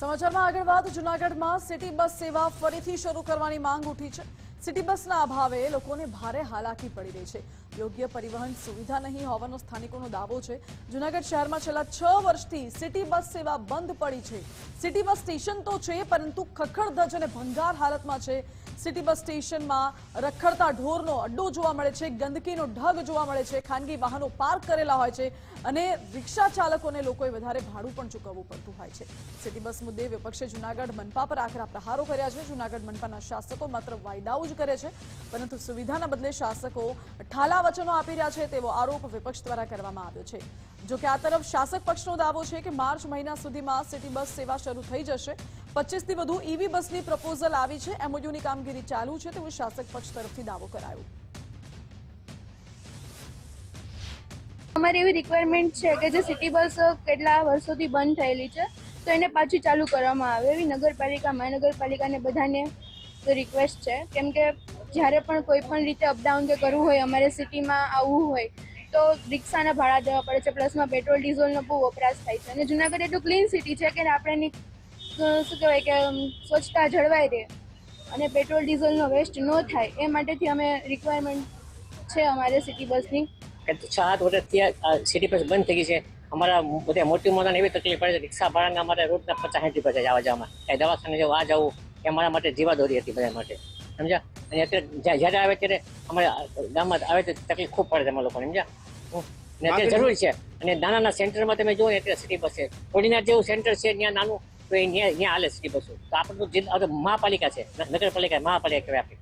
સમાચારમાં આગળ વાત, જૂનાગઢમાં સિટી બસ સેવા ફરીથી શરૂ કરવાની માંગ ઉઠી છે. સિટી બસના અભાવે લોકોને ભારે હાલાકી પડી રહી છે. યોગ્ય પરિવહન સુવિધા નહીં હોવાનો સ્થાનિકોનો દાવો છે. જૂનાગઢ શહેરમાં છેલ્લા છ વર્ષથી સિટી બસ સેવા બંધ પડી છે. સિટી બસ સ્ટેશન તો છે, પરંતુ ખખડધજ અને ભંગાર હાલતમાં છે. સિટી બસ સ્ટેશનમાં રખડતા ઢોરનો અડ્ડો જોવા મળે છે, ગંદકીનો ઢગ જોવા મળે છે, ખાનગી વાહનો પાર્ક કરેલા હોય છે અને રિક્ષા ચાલકોને લોકોએ વધારે ભાડું પણ ચૂકવવું પડતું હોય છે. સિટી બસ મુદ્દે વિપક્ષે જૂનાગઢ મનપા પર આકરા પ્રહારો કર્યા છે. જૂનાગઢ મનપાના શાસકો માત્ર વાયદાઓ જ કરે છે, પરંતુ સુવિધાના બદલે શાસકો ઠાલા વચનો આપી રહ્યા છે તેવો આરોપ વિપક્ષ દ્વારા કરવામાં આવ્યો છે. જો કે આ તરફ શાસક પક્ષનો દાવો છે કે માર્ચ મહિના સુધીમાં સિટી બસ સેવા શરૂ થઈ જશે. પચીસથી વધુ ઈવી બસની પ્રપોઝલ આવી છે. એમઓયુની કામગીરી ચાલુ છે તેવો શાસક પક્ષ તરફથી દાવો કરાયો. અમારી એવી રિક્વાયરમેન્ટ છે કે જે સિટી બસ કેટલા વર્ષોથી બંધ થયેલી છે, તો એને પાછી ચાલુ કરવામાં આવે. એવી નગરપાલિકા, મહાનગરપાલિકાને બધાને રિક્વેસ્ટ છે. કેમ કે જ્યારે પણ કોઈ પણ રીતે અપડાઉન કે કરવું હોય, અમારે સિટીમાં આવવું હોય, તો રિક્ષાના ભાડા દેવા પડે છે. પ્લસમાં પેટ્રોલ ડીઝલનો બહુ વપરાશ થાય છે. અને જુનાગઢ એટલું ક્લીન સિટી છે કે આપણે એની શું કહેવાય કે સ્વચ્છતા જળવાઈ રહે. અને પેટ્રોલ ડીઝલનો વેસ્ટ ન થાય. એ માટેથી અમે રિક્વાયરમેન્ટ છે અમારે સિટી બસની સાત વર્ષથી આ સિટી બસ બંધ થઈ ગઈ છે. અમારા બધા મોટી મોટાને એવી તકલીફ પડે છે. રિક્ષા ભાડાના અમારે રોજના પચાસ સાઠ રૂપિયા જાય આવવા જવામાં. દવાખાને જવું આ જવું એ અમારા માટે જીવાદોરી હતી બધા માટે. સમજ્યા? અને અત્યારે જ્યારે આવે ત્યારે અમારે ગામમાં આવે તો તકલીફ ખૂબ પડે છે અમારા લોકોને સમજ્યા. અને અત્યારે જરૂરી છે. અને નાના સેન્ટરમાં તમે જુઓ ને અત્યારે સિટી બસ છે. થોડીના જેવું સેન્ટર છે ત્યાં નાનું તો એ ત્યાં ત્યાં હાલે સિટી બસો તો આપણે જિલ્લા મહાપાલિકા છે. નગરપાલિકા મહાપાલિકા કહેવાય આપણે.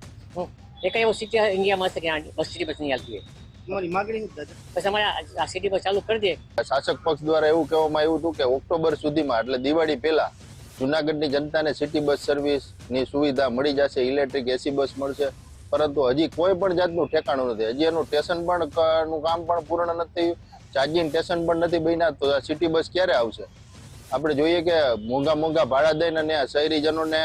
એક એ કઈ એવું સિટી ઇન્ડિયામાં હશે કે આ બસ સિટી બસ નહીં હાલતી હોય. તમારી માગણી અમારે આ સિટી બસ ચાલુ કરી દે. શાસક પક્ષ દ્વારા એવું કહેવામાં આવ્યું હતું કે ઓક્ટોબર સુધીમાં એટલે દિવાળી પહેલા જુનાગઢની જનતાને સિટી બસ સર્વિસની સુવિધા મળી જશે, ઇલેક્ટ્રિક એસી બસ મળશે. પરંતુ હજી કોઈ પણ જાતનું ઠેકાણું નથી. હજી એનું સ્ટેશન પણ નું કામ પણ પૂર્ણ નથી થયું. ચાર્જિંગ સ્ટેશન પણ નથી બન્યા, તો આ સિટી બસ ક્યારે આવશે? આપણે જોઈએ કે મોંઘા મોંઘા ભાડા દઈને અને શહેરીજનોને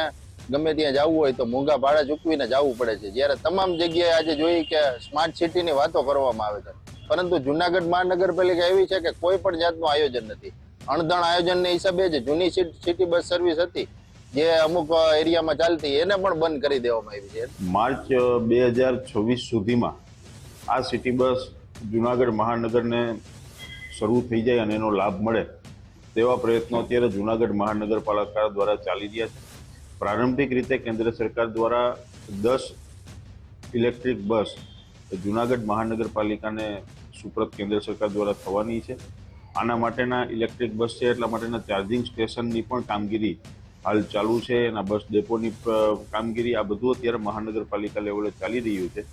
ગમે ત્યાં જવું હોય તો મોંઘા ભાડા ચૂકવીને જવું પડે છે. જ્યારે તમામ જગ્યાએ આજે જોઈએ કે સ્માર્ટ સિટીની વાતો કરવામાં આવે છે. પરંતુ જુનાગઢ મહાનગરપાલિકા એવી છે કે કોઈ પણ જાતનું આયોજન નથી. અણધણ આયોજનને હિસાબે જે જૂની સિટી બસ સર્વિસ હતી, જે અમુક એરિયામાં ચાલતી, એને પણ બંધ કરી દેવામાં આવી છે. માર્ચ બે હજાર છવ્વીસ સુધીમાં આ સિટી બસ જુનાગઢ મહાનગરને શરૂ થઈ જાય અને એનો લાભ મળે તેવા પ્રયત્નો અત્યારે જુનાગઢ મહાનગરપાલિકા દ્વારા ચાલી રહ્યા છે. પ્રારંભિક રીતે કેન્દ્ર સરકાર દ્વારા દસ ઇલેક્ટ્રિક બસ જુનાગઢ મહાનગરપાલિકાને સુપ્રત કેન્દ્ર સરકાર દ્વારા થવાની છે. આના માટેના ઇલેક્ટ્રિક બસ છે, એટલા માટેના ચાર્જિંગ સ્ટેશનની પણ કામગીરી હાલ ચાલુ છે એના બસ ડેપોની કામગીરી આ બધું અત્યારે મહાનગરપાલિકા લેવલે ચાલી રહ્યું છે.